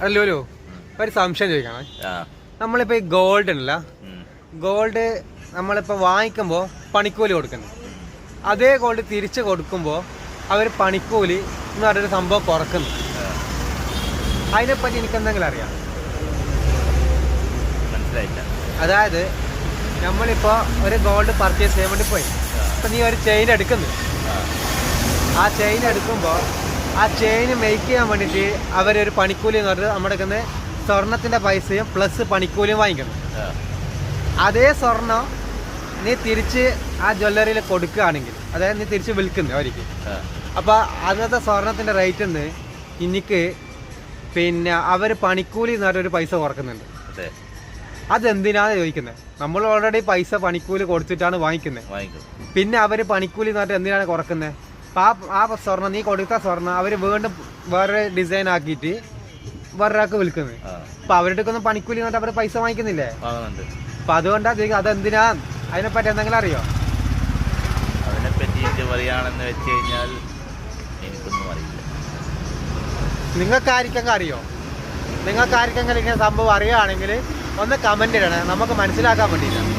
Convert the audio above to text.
അല്ലല്ലോ ഒരു സംശയം ചോദിക്കണം. നമ്മളിപ്പോ ഈ ഗോൾഡ് ഉണ്ടല്ല. ഗോൾഡ് നമ്മളിപ്പോ വാങ്ങിക്കുമ്പോ പണിക്കൂലി കൊടുക്കുന്നു അതേ ഗോൾഡ് തിരിച്ചു കൊടുക്കുമ്പോ അവർ പണിക്കൂലി എന്ന് പറഞ്ഞൊരു സംഭവം കുറക്കുന്നു. അതിനെപ്പറ്റി എനിക്ക് എന്തെങ്കിലും അറിയാം? മനസ്സിലായില്ല. അതായത് നമ്മളിപ്പോ ഒരു ഗോൾഡ് പർച്ചേസ് ചെയ്യാൻ വേണ്ടി പോയി. അപ്പൊ നീ ഒരു ചെയിൻ എടുക്കുന്നു. ആ, ആ ചെയിൻ എടുക്കുമ്പോൾ ആ ചെയിൻ മേക്ക് ചെയ്യാൻ വേണ്ടിയിട്ട് അവരൊരു പണിക്കൂലി എന്ന് പറഞ്ഞത് നമ്മുടെ കയ്യിൽ സ്വർണത്തിന്റെ പൈസയും പ്ലസ് പണിക്കൂലിയും വാങ്ങിക്കണം. അതേ സ്വർണം നീ തിരിച്ച് ആ ജ്വല്ലറിയിൽ കൊടുക്കുകയാണെങ്കിൽ അതായത് നീ തിരിച്ച് വിൽക്കുന്നു അവർക്ക്. അപ്പോൾ അന്നത്തെ സ്വർണത്തിന്റെ റേറ്റ് നിന്ന് എനിക്ക് പിന്നെ അവർ പണിക്കൂലി എന്ന് പറഞ്ഞൊരു പൈസ കുറക്കുന്നുണ്ട്. അതെ. അതെന്തിനാണ് ചോദിക്കുന്നത് നമ്മൾ ഓൾറെഡി പൈസ പണിക്കൂലി കൊടുത്തിട്ടാണ് വാങ്ങിക്കുന്നത്. വാങ്ങിക്കും പിന്നെ അവർ പണിക്കൂലി എന്ന് പറഞ്ഞിട്ട് എന്തിനാണ് കുറക്കുന്നത് അപ്പം ആ ആ സ്വർണം നീ കൊടുത്ത സ്വർണം അവർ വീണ്ടും വേറെ ഡിസൈൻ ആക്കിയിട്ട് വേറൊരാൾക്ക് വിൽക്കുന്നത് അപ്പൊ അവരുടെ ഒന്നും പണിക്കൂലി എന്നിട്ട് അവർ അവർ പൈസ വാങ്ങിക്കുന്നില്ലേ? അപ്പം അതുകൊണ്ടാ ചോദിക്കുക അതെന്തിനാ? അതിനെപ്പറ്റി എന്തെങ്കിലും അറിയോ? അതിനെപ്പറ്റി പറ്റിയിട്ട് പറയുകയാണെന്ന് വെച്ച് കഴിഞ്ഞാൽ എനിക്കൊന്നും അറിയില്ല. നിങ്ങൾക്ക് ആർക്കെങ്കിലും അറിയോ? നിങ്ങൾക്ക് ആർക്കെങ്കിലും ഇങ്ങനെ സംഭവം അറിയുകയാണെങ്കിൽ ഒന്ന് കമന്റ് ഇടണേ. നമുക്ക് മനസ്സിലാക്കാൻ വേണ്ടിയിട്ടാണ്.